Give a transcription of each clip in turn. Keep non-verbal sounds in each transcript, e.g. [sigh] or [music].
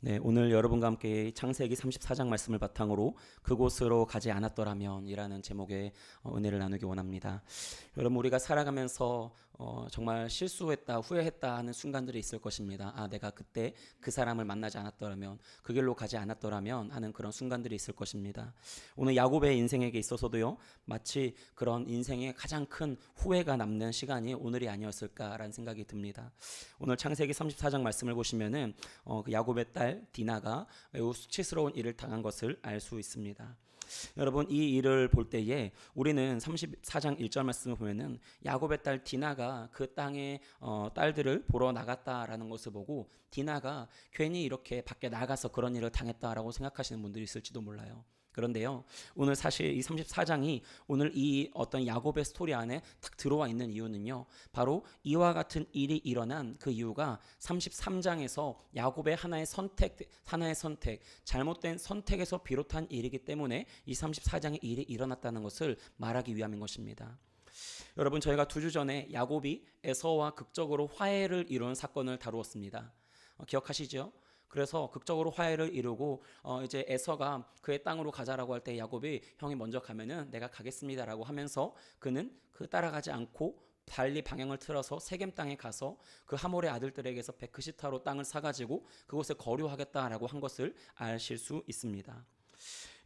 네, 오늘 여러분과 함께 창세기 34장 말씀을 바탕으로 그곳으로 가지 않았더라면이라는 제목의 어, 은혜를 나누기 원합니다. 여러분 우리가 살아가면서 어, 정말 실수했다, 후회했다 하는 순간들이 있을 것입니다. 아, 내가 그때 그 사람을 만나지 않았더라면, 그 길로 가지 않았더라면 하는 그런 순간들이 있을 것입니다. 오늘 야곱의 인생에게 있어서도요, 마치 그런 인생의 가장 큰 후회가 남는 시간이 오늘이 아니었을까라는 생각이 듭니다. 오늘 창세기 34장 말씀을 보시면은 어, 그 야곱의 딸 디나가 매우 수치스러운 일을 당한 것을 알 수 있습니다. 여러분 이 일을 볼 때에 우리는 34장 1절 말씀을 보면은 야곱의 딸 디나가 그 땅의 어, 딸들을 보러 나갔다라는 것을 보고 디나가 괜히 이렇게 밖에 나가서 그런 일을 당했다라고 생각하시는 분들이 있을지도 몰라요. 그런데요, 오늘 사실 이 34장이 오늘 이 어떤 야곱의 스토리 안에 딱 들어와 있는 이유는요, 바로 이와 같은 일이 일어난 그 이유가 33장에서 야곱의 하나의 선택, 하나의 선택, 잘못된 선택에서 비롯한 일이기 때문에 이 34장의 일이 일어났다는 것을 말하기 위함인 것입니다. 여러분, 저희가 두 주 전에 야곱이 에서와 극적으로 화해를 이룬 사건을 다루었습니다. 어, 기억하시죠? 그래서 극적으로 화해를 이루고 어 이제 에서가 그의 땅으로 가자라고 할 때 야곱이 형이 먼저 가면은 내가 가겠습니다라고 하면서 그는 그 따라가지 않고 달리 방향을 틀어서 세겜 땅에 가서 그 하몰의 아들들에게서 베크시타로 땅을 사가지고 그곳에 거류하겠다라고 한 것을 아실 수 있습니다.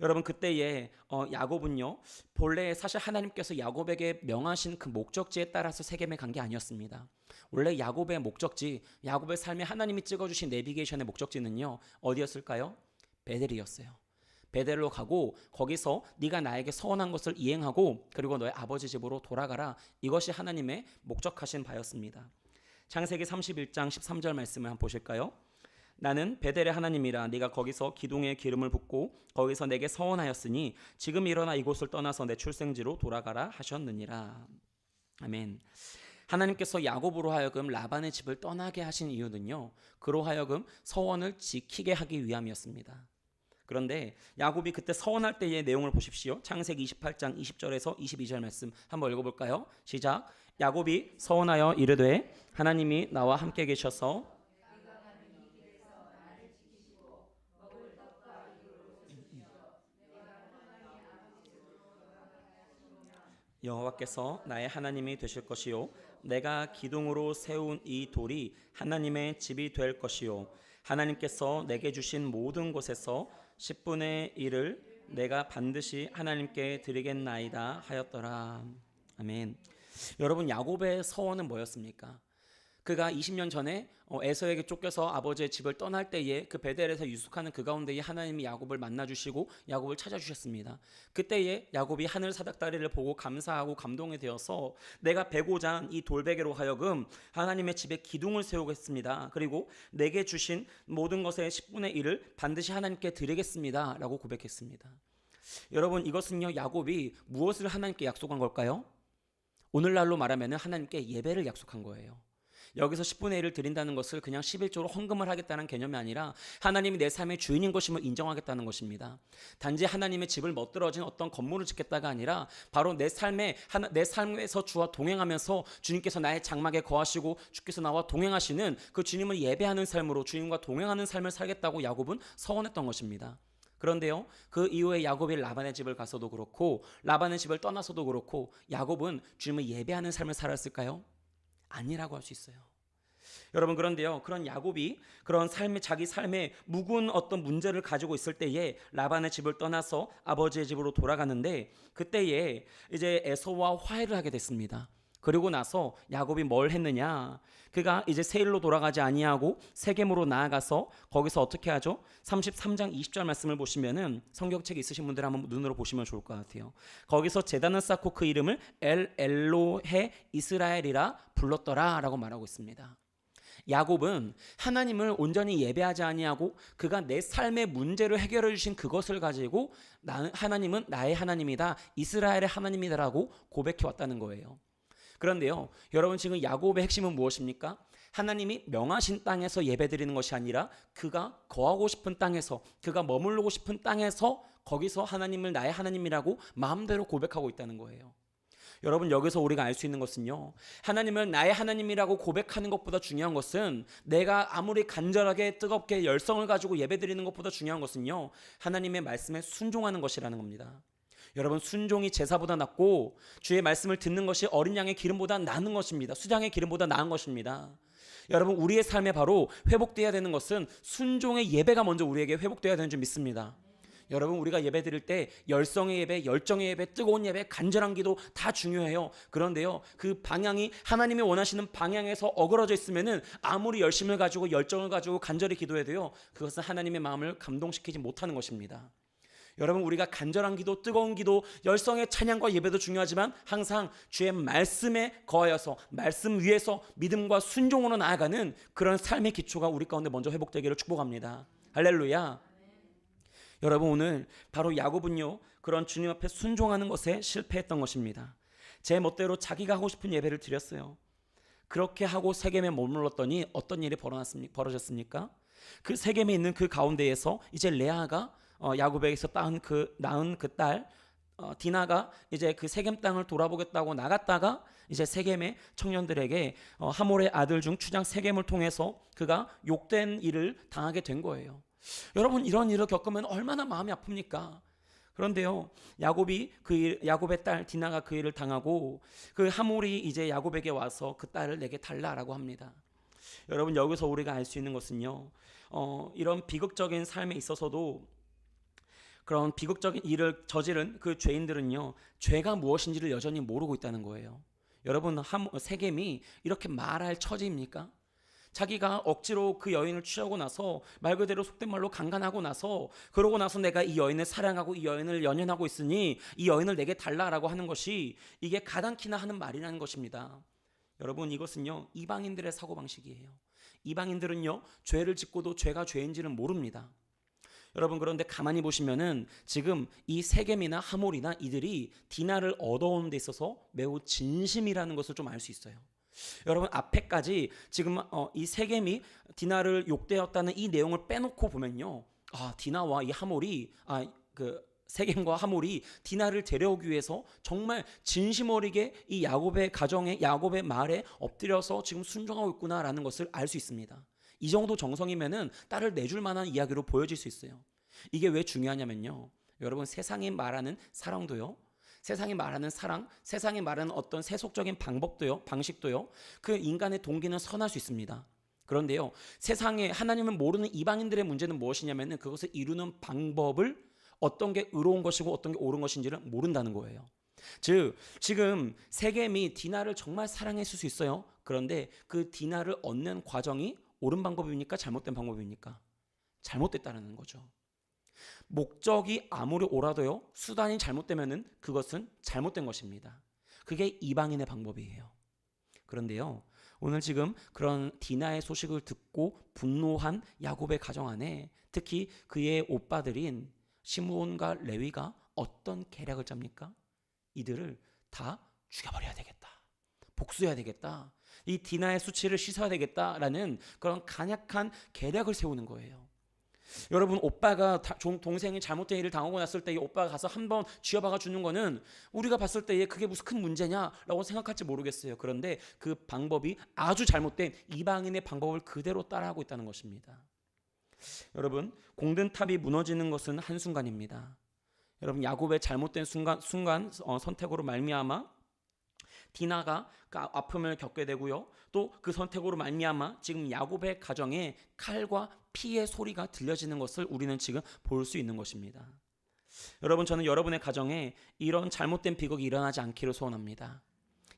여러분 그때에 어, 야곱은요 본래 사실 하나님께서 야곱에게 명하신 그 목적지에 따라서 세겜에 간 게 아니었습니다. 원래 야곱의 목적지, 야곱의 삶에 하나님이 찍어주신 내비게이션의 목적지는요 어디였을까요? 베델이었어요. 베델로 가고 거기서 네가 나에게 서원한 것을 이행하고 그리고 너의 아버지 집으로 돌아가라. 이것이 하나님의 목적하신 바였습니다. 창세기 31장 13절 말씀을 한번 보실까요? 나는 베델의 하나님이라 네가 거기서 기둥에 기름을 붓고 거기서 내게 서원하였으니 지금 일어나 이곳을 떠나서 내 출생지로 돌아가라 하셨느니라. 아멘. 하나님께서 야곱으로 하여금 라반의 집을 떠나게 하신 이유는요. 그로 하여금 서원을 지키게 하기 위함이었습니다. 그런데 야곱이 그때 서원할 때의 내용을 보십시오. 창세기 28장 20절에서 22절 말씀 한번 읽어볼까요? 시작. 야곱이 서원하여 이르되 하나님이 나와 함께 계셔서 여호와께서 나의 하나님이 되실 것이요 내가 기둥으로 세운 이 돌이 하나님의 집이 될 것이요 하나님께서 내게 주신 모든 곳에서 10분의 1을 내가 반드시 하나님께 드리겠나이다 하였더라 아멘 여러분 야곱의 서원은 뭐였습니까? 그가 20년 전에 어, 에서에게 쫓겨서 아버지의 집을 떠날 때에 그 베델에서 유숙하는 그 가운데에 하나님이 야곱을 만나 주시고 야곱을 찾아 주셨습니다. 그때에 야곱이 하늘 사닥다리를 보고 감사하고 감동이 되어서 내가 베고자 한이 돌베개로 하여금 하나님의 집에 기둥을 세우겠습니다. 그리고 내게 주신 모든 것의 10분의 1을 반드시 하나님께 드리겠습니다라고 고백했습니다. 여러분 이것은요 야곱이 무엇을 하나님께 약속한 걸까요? 오늘날로 말하면 하나님께 예배를 약속한 거예요. 여기서 10분의 1을 드린다는 것을 그냥 11조로 헌금을 하겠다는 개념이 아니라 하나님이 내 삶의 주인인 것임을 인정하겠다는 것입니다. 단지 하나님의 집을 멋들어진 어떤 건물을 짓겠다가 아니라 바로 내 삶에 하나, 내 삶에서 주와 동행하면서 주님께서 나의 장막에 거하시고 주께서 나와 동행하시는 그 주님을 예배하는 삶으로 주님과 동행하는 삶을 살겠다고 야곱은 서원했던 것입니다. 그런데요, 그 이후에 야곱이 라반의 집을 가서도 그렇고 라반의 집을 떠나서도 그렇고 야곱은 주님을 예배하는 삶을 살았을까요? 아니라고 할 수 있어요. 여러분 그런데요 그런 야곱이 그런 삶의 자기 삶에 묵은 어떤 문제를 가지고 있을 때에 라반의 집을 떠나서 아버지의 집으로 돌아가는데 그때에 이제 에서와 화해를 하게 됐습니다. 그리고 나서 야곱이 뭘 했느냐? 그가 이제 세일로 돌아가지 아니하고 세겜으로 나아가서 거기서 어떻게 하죠? 33장 20절 말씀을 보시면은 성경책 있으신 분들 한번 눈으로 보시면 좋을 것 같아요. 거기서 제단을 쌓고 그 이름을 엘 엘로헤 이스라엘이라 불렀더라라고 말하고 있습니다. 야곱은 하나님을 온전히 예배하지 아니하고 그가 내 삶의 문제를 해결해 주신 그것을 가지고 나는 하나님은 나의 하나님이다. 이스라엘의 하나님이다라고 고백해 왔다는 거예요. 그런데요. 여러분 지금 야곱의 핵심은 무엇입니까? 하나님이 명하신 땅에서 예배드리는 것이 아니라 그가 거하고 싶은 땅에서 그가 머무르고 싶은 땅에서 거기서 하나님을 나의 하나님이라고 마음대로 고백하고 있다는 거예요. 여러분 여기서 우리가 알 수 있는 것은요. 하나님은 나의 하나님이라고 고백하는 것보다 중요한 것은 내가 아무리 간절하게 뜨겁게 열성을 가지고 예배드리는 것보다 중요한 것은요. 하나님의 말씀에 순종하는 것이라는 겁니다. 여러분 순종이 제사보다 낫고 주의 말씀을 듣는 것이 어린 양의 기름보다 나은 것입니다. 수장의 기름보다 나은 것입니다. 여러분 우리의 삶에 바로 회복돼야 되는 것은 순종의 예배가 먼저 우리에게 회복돼야 되는 줄 믿습니다. 여러분 우리가 예배 드릴 때 열성의 예배, 열정의 예배, 뜨거운 예배, 간절한 기도 다 중요해요. 그런데요. 그 방향이 하나님이 원하시는 방향에서 어그러져 있으면은 아무리 열심을 가지고 열정을 가지고 간절히 기도해도요. 그것은 하나님의 마음을 감동시키지 못하는 것입니다. 여러분 우리가 간절한 기도, 뜨거운 기도, 열성의 찬양과 예배도 중요하지만 항상 주의 말씀에 거하여서 말씀 위에서 믿음과 순종으로 나아가는 그런 삶의 기초가 우리 가운데 먼저 회복되기를 축복합니다. 할렐루야. 여러분 오늘 바로 야곱은요 그런 주님 앞에 순종하는 것에 실패했던 것입니다. 제 멋대로 자기가 하고 싶은 예배를 드렸어요. 그렇게 하고 세겜에 머물렀더니 어떤 일이? 벌어졌습니까? 그 세겜에 있는 그 가운데에서 이제 레아가 어, 야곱에게서 낳은 그 낳은 그딸 어, 디나가 이제 그 세겜 땅을 돌아보겠다고 나갔다가 이제 세겜의 청년들에게 어, 하몰의 아들 중 추장 세겜을 통해서 그가 욕된 일을 당하게 된 거예요. 여러분 이런 일을 겪으면 얼마나 마음이 아픕니까? 그런데요, 야곱이 그 일, 야곱의 딸 디나가 그 일을 당하고 그 하몰이 이제 야곱에게 와서 그 딸을 내게 달라라고 합니다. 여러분 여기서 우리가 알 수 있는 것은요, 어, 이런 비극적인 삶에 있어서도 그런 비극적인 일을 저지른 그 죄인들은요, 죄가 무엇인지를 여전히 모르고 있다는 거예요. 여러분 함, 세겜이 이렇게 말할 처지입니까? 자기가 억지로 그 여인을 취하고 나서 말 그대로 속된 말로 강간하고 나서 그러고 나서 내가 이 여인을 사랑하고 이 여인을 연연하고 있으니 이 여인을 내게 달라라고 하는 것이 이게 가당키나 하는 말이라는 것입니다. 여러분 이것은요 이방인들의 사고 방식이에요. 이방인들은요 죄를 짓고도 죄가 죄인지는 모릅니다. 여러분 그런데 가만히 보시면은 지금 이 세겜이나 하몰이나 이들이 디나를 얻어오는 데 있어서 매우 진심이라는 것을 좀 알 수 있어요. 여러분 앞에까지 지금 어, 이 세겜이 디나를 욕되었다는 이 내용을 빼놓고 보면요. 아 디나와 이 하몰이 아 그 세겜과 하몰이 디나를 데려오기 위해서 정말 진심 어리게 이 야곱의 가정에 야곱의 말에 엎드려서 지금 순종하고 있구나라는 것을 알 수 있습니다. 이 정도 정성이면은 딸을 내줄 만한 이야기로 보여질 수 있어요. 이게 왜 중요하냐면요. 여러분 세상이 말하는 사랑도요. 세상이 말하는 사랑, 세상이 말하는 어떤 세속적인 방법도요, 방식도요. 그 인간의 동기는 선할 수 있습니다. 그런데요. 세상에 하나님을 모르는 이방인들의 문제는 무엇이냐면은 그것을 이루는 방법을 어떤 게 의로운 것이고 어떤 게 옳은 것인지를 모른다는 거예요. 즉 지금 세겜이 디나를 정말 사랑했을 수 있어요. 그런데 그 디나를 얻는 과정이 옳은 방법입니까? 잘못된 방법입니까? 잘못됐다는 거죠. 목적이 아무리 옳아도요, 수단이 잘못되면은 그것은 잘못된 것입니다. 그게 이방인의 방법이에요. 그런데요, 오늘 지금 그런 디나의 소식을 듣고 분노한 야곱의 가정 안에 특히 그의 오빠들인 시므온과 레위가 어떤 계략을 짭니까? 이들을 다 죽여버려야 되겠다. 복수해야 되겠다. 이 디나의 수치를 씻어야 되겠다라는 그런 간약한 계략을 세우는 거예요. 여러분 오빠가 동생이 잘못된 일을 당하고 났을 때 이 오빠가 가서 한번 쥐어박아 주는 거는 우리가 봤을 때에 그게 무슨 큰 문제냐라고 생각할지 모르겠어요. 그런데 그 방법이 아주 잘못된 이방인의 방법을 그대로 따라하고 있다는 것입니다. 여러분 공든 탑이 무너지는 것은 한 순간입니다. 여러분 야곱의 잘못된 순간 순간 어, 선택으로 말미암아 디나가 그 아, 아픔을 겪게 되고요. 또 그 선택으로 말미암아 지금 야곱의 가정에 칼과 피의 소리가 들려지는 것을 우리는 지금 볼 수 있는 것입니다. 여러분 저는 여러분의 가정에 이런 잘못된 비극이 일어나지 않기를 소원합니다.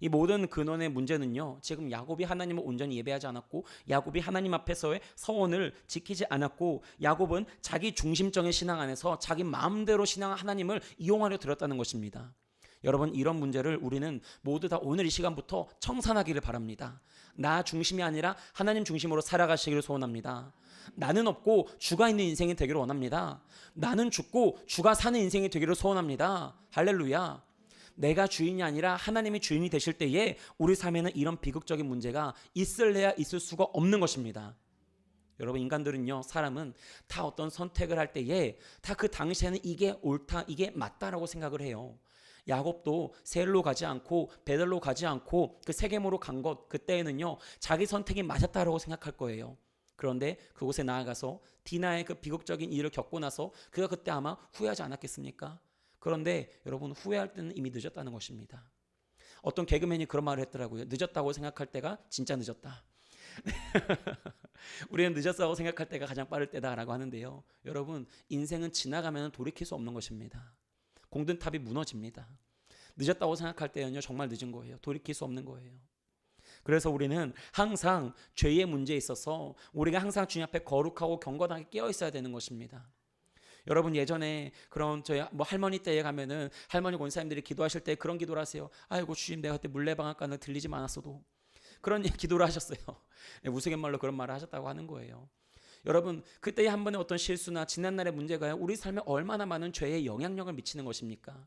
이 모든 근원의 문제는요. 지금 야곱이 하나님을 온전히 예배하지 않았고 야곱이 하나님 앞에서의 서원을 지키지 않았고 야곱은 자기 중심적인 신앙 안에서 자기 마음대로 신앙 하나님을 이용하려 들었다는 것입니다. 여러분 이런 문제를 우리는 모두 다 오늘 이 시간부터 청산하기를 바랍니다. 나 중심이 아니라 하나님 중심으로 살아가시기를 소원합니다. 나는 없고 주가 있는 인생이 되기를 원합니다. 나는 죽고 주가 사는 인생이 되기를 소원합니다. 할렐루야. 내가 주인이 아니라 하나님이 주인이 되실 때에 우리 삶에는 이런 비극적인 문제가 있을래야 있을 수가 없는 것입니다. 여러분 인간들은요 사람은 다 어떤 선택을 할 때에 다 그 당시에는 이게 옳다 이게 맞다라고 생각을 해요. 야곱도 세일로 가지 않고 베들로 가지 않고 그 세겜으로 간 것 그때에는요 자기 선택이 맞았다라고 생각할 거예요. 그런데 그곳에 나아가서 디나의 그 비극적인 일을 겪고 나서 그가 그때 아마 후회하지 않았겠습니까? 그런데 여러분 후회할 때는 이미 늦었다는 것입니다. 어떤 개그맨이 그런 말을 했더라고요. 늦었다고 생각할 때가 진짜 늦었다. [laughs] 우리는 늦었다고 생각할 때가 가장 빠를 때다라고 하는데요. 여러분, 인생은 지나가면 돌이킬 수 없는 것입니다. 공든탑이 무너집니다. 늦었다고 생각할 때는요, 정말 늦은 거예요. 돌이킬 수 없는 거예요. 그래서 우리는 항상 죄의 문제에 있어서 우리가 항상 주님 앞에 거룩하고 경건하게 깨어 있어야 되는 것입니다. 여러분 예전에 그런 저희 뭐 할머니 때에 가면은 할머니 권사님들이 기도하실 때 그런 기도를 하세요. 아이고 주님 내가 그때 물레방앗간을 들리지 않았어도 그런 [laughs] 기도를 하셨어요. 네, 우스갯말로 그런 말을 하셨다고 하는 거예요. 여러분 그때의 한 번의 어떤 실수나 지난날의 문제가요 우리 삶에 얼마나 많은 죄의 영향력을 미치는 것입니까?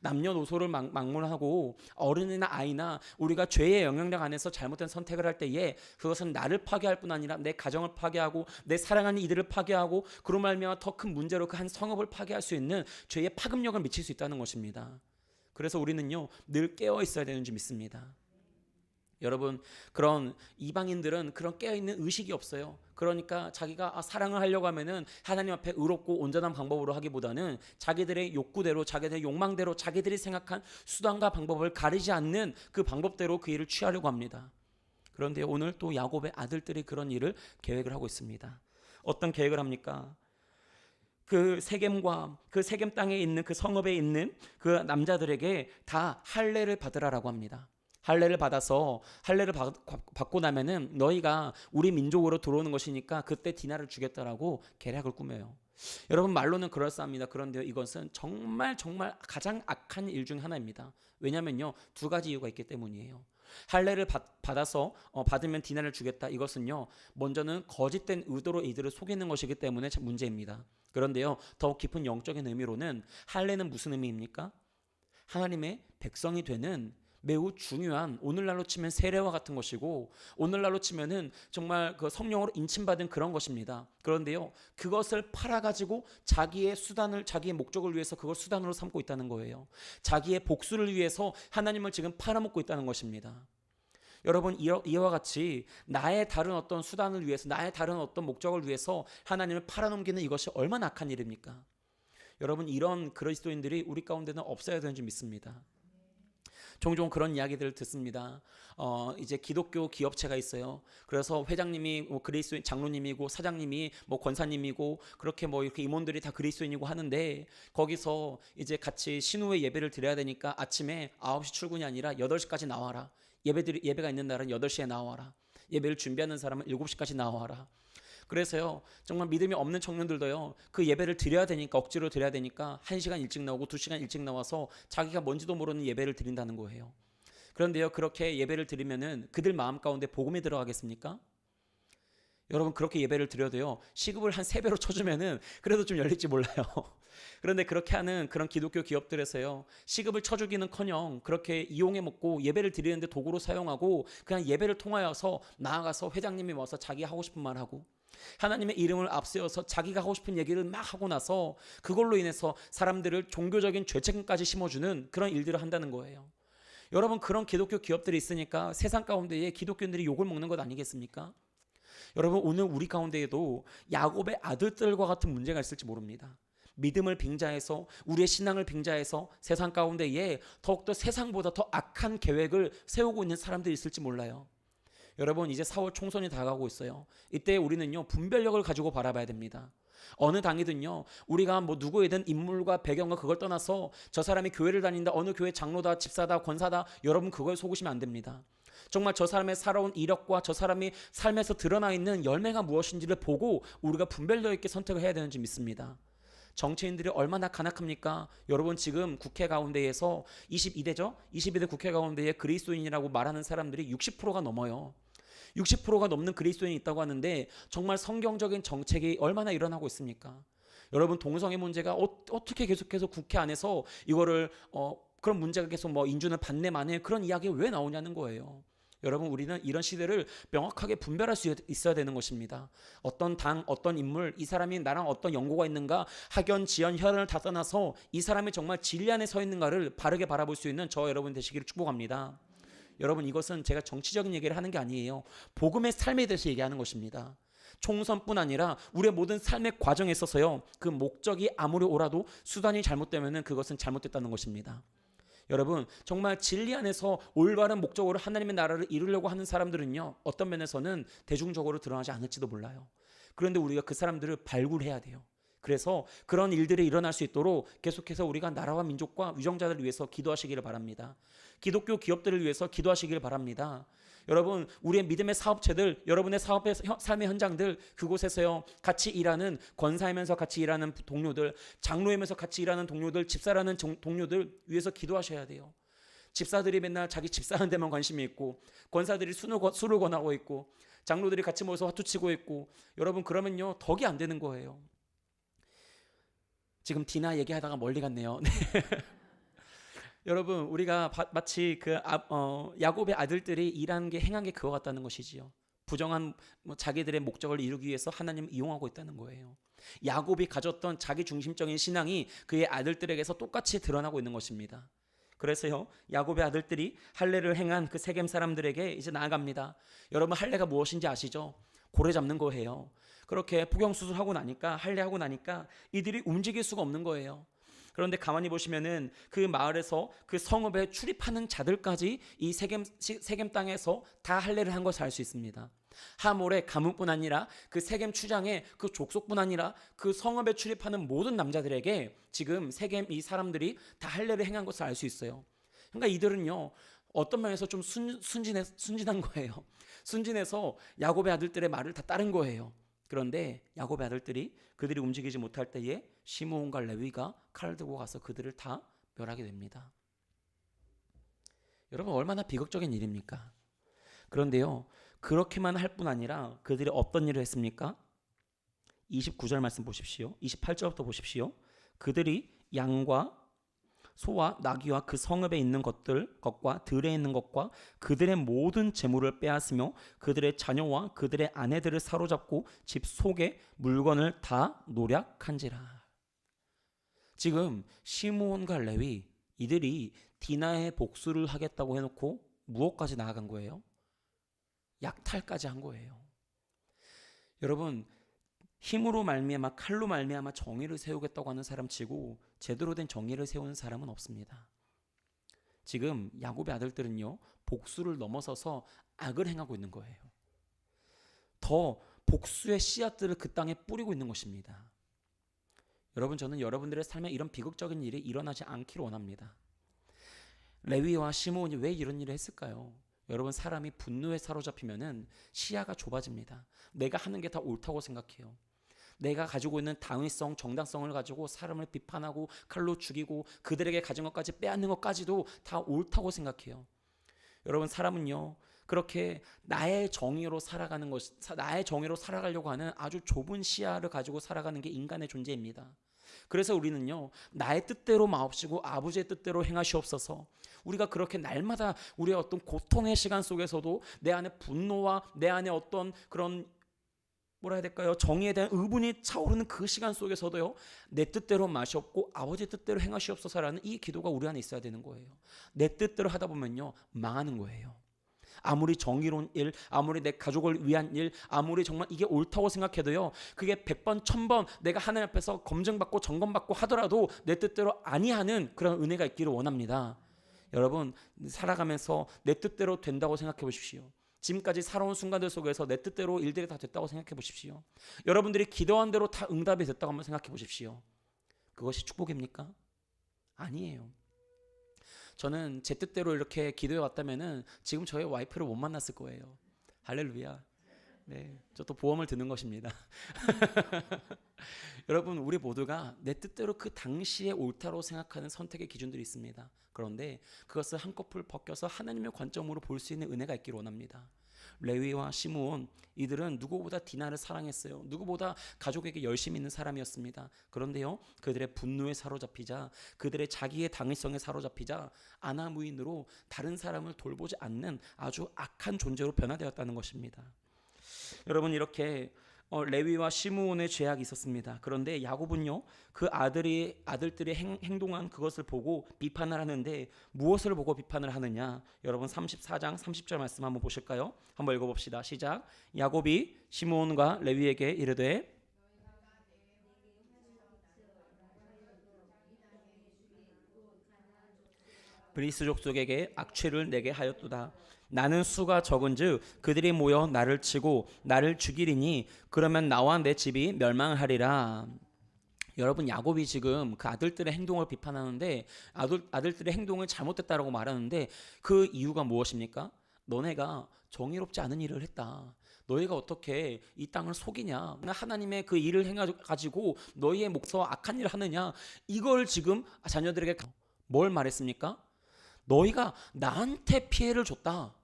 남녀노소를 막, 막론하고 어른이나 아이나 우리가 죄의 영향력 안에서 잘못된 선택을 할 때에 그것은 나를 파괴할 뿐 아니라 내 가정을 파괴하고 내 사랑하는 이들을 파괴하고 그로 말미암아 더 큰 문제로 그 한 성읍을 파괴할 수 있는 죄의 파급력을 미칠 수 있다는 것입니다. 그래서 우리는요 늘 깨어 있어야 되는지 믿습니다. 여러분 그런 이방인들은 그런 깨어 있는 의식이 없어요. 그러니까 자기가 아, 사랑을 하려고 하면은 하나님 앞에 의롭고 온전한 방법으로 하기보다는 자기들의 욕구대로 자기들의 욕망대로 자기들이 생각한 수단과 방법을 가리지 않는 그 방법대로 그 일을 취하려고 합니다. 그런데 오늘 또 야곱의 아들들이 그런 일을 계획을 하고 있습니다. 어떤 계획을 합니까? 그 세겜과 그 세겜 땅에 있는 그 성읍에 있는 그 남자들에게 다 할례를 받으라라고 합니다. 할례를 받아서 할례를 받, 고 나면은 너희가 우리 민족으로 들어오는 것이니까 그때 디나를 주겠다라고 계략을 꾸며요. 여러분 말로는 그럴싸합니다. 그런데 이것은 정말 정말 가장 악한 일 중 하나입니다. 왜냐면요 두 가지 이유가 있기 때문이에요. 할례를 받, 아서 어, 받으면 디나를 주겠다. 이것은요 먼저는 거짓된 의도로 이들을 속이는 것이기 때문에 문제입니다. 그런데요 더 깊은 영적인 의미로는 할례는 무슨 의미입니까? 하나님의 백성이 되는 매우 중요한 오늘날로 치면 세례와 같은 것이고 오늘날로 치면은 정말 그 성령으로 인침받은 그런 것입니다. 그런데요, 그것을 팔아 가지고 자기의 수단을 자기의 목적을 위해서 그걸 수단으로 삼고 있다는 거예요. 자기의 복수를 위해서 하나님을 지금 팔아먹고 있다는 것입니다. 여러분 이와 같이 나의 다른 어떤 수단을 위해서 나의 다른 어떤 목적을 위해서 하나님을 팔아넘기는 이것이 얼마나 악한 일입니까? 여러분 이런 그리스도인들이 우리 가운데는 없어야 되는 줄 믿습니다. 종종 그런 이야기들을 듣습니다. 어, 이제 기독교 기업체가 있어요. 그래서 회장님이 뭐 그리스도인 장로님이고 사장님이 뭐 권사님이고 그렇게 뭐 이렇게 임원들이 다 그리스도인이고 하는데 거기서 이제 같이 신우회 예배를 드려야 되니까 아침에 9시 출근이 아니라 8시까지 나와라. 예배들 예배가 있는 날은 8시에 나와라. 예배를 준비하는 사람은 7시까지 나와라. 그래서요 정말 믿음이 없는 청년들도요 그 예배를 드려야 되니까 억지로 드려야 되니까 한 시간 일찍 나오고 두 시간 일찍 나와서 자기가 뭔지도 모르는 예배를 드린다는 거예요. 그런데요 그렇게 예배를 드리면은 그들 마음 가운데 복음이 들어가겠습니까? 여러분 그렇게 예배를 드려도요 시급을 한 세 배로 쳐주면은 그래도 좀 열릴지 몰라요. [laughs] 그런데 그렇게 하는 그런 기독교 기업들에서요 시급을 쳐주기는커녕 그렇게 이용해 먹고 예배를 드리는데 도구로 사용하고 그냥 예배를 통하여서 나아가서 회장님이 와서 자기 하고 싶은 말 하고 하나님의 이름을 앞세워서 자기가 하고 싶은 얘기를 막 하고 나서 그걸로 인해서 사람들을 종교적인 죄책감까지 심어주는 그런 일들을 한다는 거예요. 여러분 그런 기독교 기업들이 있으니까 세상 가운데에 기독교인들이 욕을 먹는 것 아니겠습니까? 여러분 오늘 우리 가운데에도 야곱의 아들들과 같은 문제가 있을지 모릅니다. 믿음을 빙자해서 우리의 신앙을 빙자해서 세상 가운데에 더욱더 세상보다 더 악한 계획을 세우고 있는 사람들이 있을지 몰라요. 여러분 이제 4월 총선이 다가오고 있어요. 이때 우리는요 분별력을 가지고 바라봐야 됩니다. 어느 당이든요 우리가 뭐 누구이든 인물과 배경과 그걸 떠나서 저 사람이 교회를 다닌다 어느 교회 장로다 집사다 권사다 여러분 그걸 속으시면 안 됩니다. 정말 저 사람의 살아온 이력과 저 사람이 삶에서 드러나 있는 열매가 무엇인지를 보고 우리가 분별력 있게 선택을 해야 되는지 믿습니다. 정치인들이 얼마나 간악합니까? 여러분 지금 국회 가운데에서 22대죠? 22대 국회 가운데에 그리스도인이라고 말하는 사람들이 60%가 넘어요. 60%가 넘는 그리스도인이 있다고 하는데 정말 성경적인 정책이 얼마나 일어나고 있습니까? 여러분 동성애 문제가 어, 떻게 계속해서 국회 안에서 이거를 어, 그런 문제가 계속 뭐 인준을 받네 만에 그런 이야기가 왜 나오냐는 거예요. 여러분 우리는 이런 시대를 명확하게 분별할 수 있어야 되는 것입니다. 어떤 당, 어떤 인물, 이 사람이 나랑 어떤 연고가 있는가, 학연, 지연, 혈연을 다 떠나서 이 사람이 정말 진리 안에 서 있는가를 바르게 바라볼 수 있는 저 여러분 되시기를 축복합니다. 여러분 이것은 제가 정치적인 얘기를 하는 게 아니에요. 복음의 삶에 대해서 얘기하는 것입니다. 총선뿐 아니라 우리의 모든 삶의 과정에 있어서요. 그 목적이 아무리 옳아도 수단이 잘못되면은 그것은 잘못됐다는 것입니다. 여러분 정말 진리 안에서 올바른 목적으로 하나님의 나라를 이루려고 하는 사람들은요 어떤 면에서는 대중적으로 드러나지 않을지도 몰라요. 그런데 우리가 그 사람들을 발굴해야 돼요. 그래서 그런 일들이 일어날 수 있도록 계속해서 우리가 나라와 민족과 위정자들을 위해서 기도하시기를 바랍니다. 기독교 기업들을 위해서 기도하시기를 바랍니다. 여러분 우리의 믿음의 사업체들 여러분의 사업의 삶의 현장들 그곳에서요 같이 일하는 권사이면서 같이 일하는 동료들 장로이면서 같이 일하는 동료들 집사라는 동료들 위해서 기도하셔야 돼요 집사들이 맨날 자기 집사하는 데만 관심이 있고 권사들이 술을 권하고 있고 장로들이 같이 모여서 화투치고 있고 여러분 그러면요 덕이 안 되는 거예요 지금 디나 얘기하다가 멀리 갔네요 [laughs] 네. 여러분 우리가 바, 마치 그 아, 어, 야곱의 아들들이 일하는 게 행한 게 그거 같다는 것이지요. 부정한 뭐 자기들의 목적을 이루기 위해서 하나님을 이용하고 있다는 거예요. 야곱이 가졌던 자기 중심적인 신앙이 그의 아들들에게서 똑같이 드러나고 있는 것입니다. 그래서요 야곱의 아들들이 할례를 행한 그 세겜 사람들에게 이제 나아갑니다. 여러분 할례가 무엇인지 아시죠? 고래 잡는 거예요. 그렇게 포경 수술하고 나니까 할례하고 나니까 이들이 움직일 수가 없는 거예요. 그런데 가만히 보시면은 그 마을에서 그 성읍에 출입하는 자들까지 이 세겜 세겜 땅에서 다 할례를 한 것을 알 수 있습니다. 하몰의 가문뿐 아니라 그 세겜 추장의 그 족속뿐 아니라 그 성읍에 출입하는 모든 남자들에게 지금 세겜 이 사람들이 다 할례를 행한 것을 알 수 있어요. 그러니까 이들은요 어떤 면에서 좀 순, 순진해, 순진한 거예요. 순진해서 야곱의 아들들의 말을 다 따른 거예요. 그런데 야곱의 아들들이 그들이 움직이지 못할 때에 시므온과 레위가 칼을 들고 가서 그들을 다 멸하게 됩니다. 여러분 얼마나 비극적인 일입니까? 그런데요. 그렇게만 할 뿐 아니라 그들이 어떤 일을 했습니까? 29절 말씀 보십시오. 28절부터 보십시오. 그들이 양과 소와 나귀와 그 성읍에 있는 것들 것과 들에 있는 것과 그들의 모든 재물을 빼앗으며 그들의 자녀와 그들의 아내들을 사로잡고 집 속에 물건을 다 노략한지라. 지금 시므온과 레위 이들이 디나의 복수를 하겠다고 해놓고 무엇까지 나아간 거예요? 약탈까지 한 거예요. 여러분 힘으로 말미암아 칼로 말미암아 정의를 세우겠다고 하는 사람치고 제대로 된 정의를 세우는 사람은 없습니다. 지금 야곱의 아들들은요 복수를 넘어서서 악을 행하고 있는 거예요. 더 복수의 씨앗들을 그 땅에 뿌리고 있는 것입니다. 여러분 저는 여러분들의 삶에 이런 비극적인 일이 일어나지 않기를 원합니다. 레위와 시므온이 왜 이런 일을 했을까요? 여러분 사람이 분노에 사로잡히면은 시야가 좁아집니다. 내가 하는 게 다 옳다고 생각해요. 내가 가지고 있는 당위성, 정당성을 가지고 사람을 비판하고 칼로 죽이고 그들에게 가진 것까지 빼앗는 것까지도 다 옳다고 생각해요. 여러분 사람은요. 그렇게 나의 정의로 살아가는 것, 나의 정의로 살아가려고 하는 아주 좁은 시야를 가지고 살아가는 게 인간의 존재입니다. 그래서 우리는요, 나의 뜻대로 마옵시고 아버지의 뜻대로 행하시옵소서. 우리가 그렇게 날마다 우리의 어떤 고통의 시간 속에서도 내 안에 분노와 내 안에 어떤 그런 뭐라 해야 될까요? 정의에 대한 의분이 차오르는 그 시간 속에서도요, 내 뜻대로 마시옵고 아버지 뜻대로 행하시옵소서라는 이 기도가 우리 안에 있어야 되는 거예요. 내 뜻대로 하다 보면요, 망하는 거예요. 아무리 정의로운 일, 아무리 내 가족을 위한 일, 아무리 정말 이게 옳다고 생각해도요, 그게 100번, 1000번 내가 하나님 앞에서 검증받고 점검받고 하더라도 내 뜻대로 아니하는 그런 은혜가 있기를 원합니다. 여러분, 살아가면서 내 뜻대로 된다고 생각해 보십시오. 지금까지 살아온 순간들 속에서 내 뜻대로 일들이 다 됐다고 생각해 보십시오. 여러분들이 기도한 대로 다 응답이 됐다고 한번 생각해 보십시오. 그것이 축복입니까? 아니에요. 저는 제 뜻대로 이렇게 기도해 왔다면은 지금 저의 와이프를 못 만났을 거예요. 할렐루야. 네, 저 또 보험을 드는 것입니다. [laughs] 여러분, 우리 모두가 내 뜻대로 그 당시에 옳다고 생각하는 선택의 기준들이 있습니다. 그런데 그것을 한꺼풀 벗겨서 하나님의 관점으로 볼 수 있는 은혜가 있기를 원합니다. 레위와 시므온 이들은 누구보다 디나를 사랑했어요. 누구보다 가족에게 열심 있는 사람이었습니다. 그런데요, 그들의 분노에 사로잡히자, 그들의 자기의 당위성에 사로잡히자 아나무인으로 다른 사람을 돌보지 않는 아주 악한 존재로 변화되었다는 것입니다. 여러분 이렇게 어, 레위와 시므온의 죄악이 있었습니다. 그런데 야곱은요 그 아들이 아들들의 행, 행동한 그것을 보고 비판을 하는데 무엇을 보고 비판을 하느냐? 여러분 34장 30절 말씀 한번 보실까요? 한번 읽어봅시다. 시작. 야곱이 시므온과 레위에게 이르되 브리스 족 속에게 악취를 내게 하였도다. 나는 수가 적은즉 그들이 모여 나를 치고 나를 죽이리니 그러면 나와 내 집이 멸망하리라. 여러분 야곱이 지금 그 아들들의 행동을 비판하는데 아들 아들들의 행동을 잘못됐다라고 말하는데 그 이유가 무엇입니까? 너네가 정의롭지 않은 일을 했다. 너희가 어떻게 이 땅을 속이냐? 하나님의 그 일을 해가지고 너희의 목서 악한 일을 하느냐? 이걸 지금 자녀들에게 뭘 말했습니까? 너희가 나한테 피해를 줬다.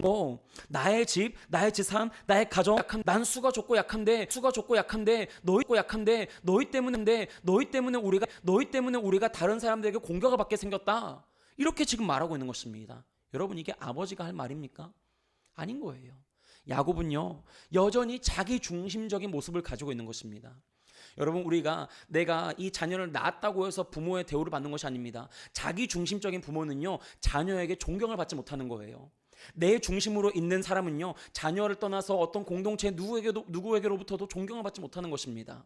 뭐 나의 집, 나의 재산, 나의 가정 약한 난 수가 좋고 약한데 수가 좋고 약한데 너희 고 약한데 너희 때문인데 너희 때문에 우리가 너희 때문에 우리가 다른 사람들에게 공격을 받게 생겼다. 이렇게 지금 말하고 있는 것입니다. 여러분 이게 아버지가 할 말입니까? 아닌 거예요. 야곱은요 여전히 자기 중심적인 모습을 가지고 있는 것입니다. 여러분 우리가 내가 이 자녀를 낳았다고 해서 부모의 대우를 받는 것이 아닙니다. 자기 중심적인 부모는요 자녀에게 존경을 받지 못하는 거예요. 내 중심으로 있는 사람은요 자녀를 떠나서 어떤 공동체 누구에게도 누구에게로부터도 존경을 받지 못하는 것입니다.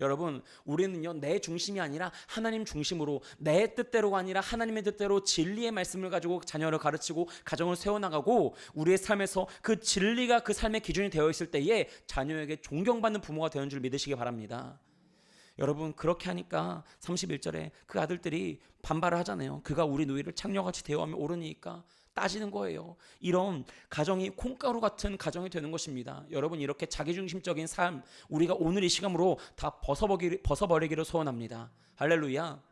여러분 우리는요 내 중심이 아니라 하나님 중심으로 내 뜻대로가 아니라 하나님의 뜻대로 진리의 말씀을 가지고 자녀를 가르치고 가정을 세워나가고 우리의 삶에서 그 진리가 그 삶의 기준이 되어 있을 때에 자녀에게 존경받는 부모가 되는 줄 믿으시기 바랍니다. 여러분 그렇게 하니까 31절에 그 아들들이 반발을 하잖아요. 그가 우리 누이를 창녀같이 대우하며 오르니까 따지는 거예요. 이런 가정이 콩가루 같은 가정이 되는 것입니다. 여러분 이렇게 자기중심적인 삶 우리가 오늘 이 시간으로 다 벗어버리기, 벗어버리기를 소원합니다. 할렐루야.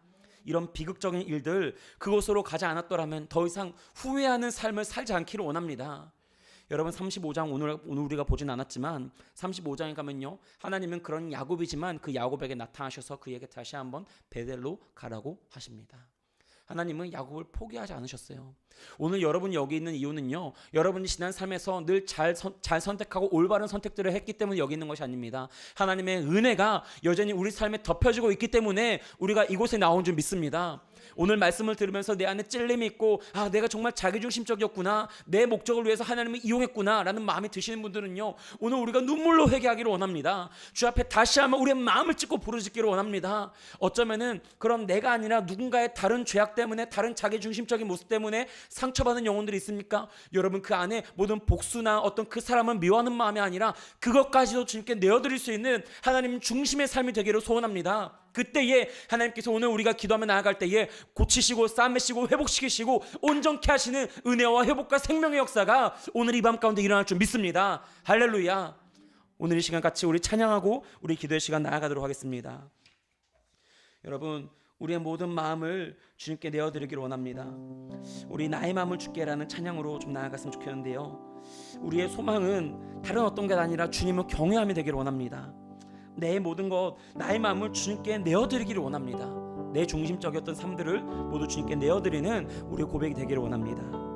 이런 비극적인 일들 그곳으로 가지 않았더라면 더 이상 후회하는 삶을 살지 않기를 원합니다. 여러분 35장 오늘 오늘 우리가 보진 않았지만 35장에 가면요 하나님은 그런 야곱이지만 그 야곱에게 나타나셔서 그에게 다시 한번 베델로 가라고 하십니다. 하나님은 야곱을 포기하지 않으셨어요. 오늘 여러분이 여기 있는 이유는요. 여러분이 지난 삶에서 늘잘 잘 선택하고 올바른 선택들을 했기 때문에 여기 있는 것이 아닙니다. 하나님의 은혜가 여전히 우리 삶에 덮여지고 있기 때문에 우리가 이곳에 나온 줄 믿습니다. 오늘 말씀을 들으면서 내 안에 찔림이 있고 아 내가 정말 자기중심적이었구나 내 목적을 위해서 하나님을 이용했구나라는 마음이 드시는 분들은요 오늘 우리가 눈물로 회개하기를 원합니다. 주 앞에 다시 한번 우리의 마음을 찢고 부르짖기를 원합니다. 어쩌면은 그런 내가 아니라 누군가의 다른 죄악 때문에 다른 자기중심적인 모습 때문에 상처받는 영혼들이 있습니까? 여러분 그 안에 모든 복수나 어떤 그 사람을 미워하는 마음이 아니라 그것까지도 주님께 내어드릴 수 있는 하나님 중심의 삶이 되기를 소원합니다 그때에 하나님께서 오늘 우리가 기도하며 나아갈 때에 고치시고 싸매시고 회복시키시고 온전케 하시는 은혜와 회복과 생명의 역사가 오늘 이 밤 가운데 일어날 줄 믿습니다. 할렐루야. 오늘 이 시간 같이 우리 찬양하고 우리 기도의 시간 나아가도록 하겠습니다. 여러분 우리의 모든 마음을 주님께 내어드리기를 원합니다. 우리 나의 마음을 주께라는 찬양으로 좀 나아갔으면 좋겠는데요. 우리의 소망은 다른 어떤 게 아니라 주님을 경외함이 되기를 원합니다. 내 모든 것, 나의 마음을 주님께 내어드리기를 원합니다. 내 중심적이었던 삶들을 모두 주님께 내어드리는 우리 고백이 되기를 원합니다.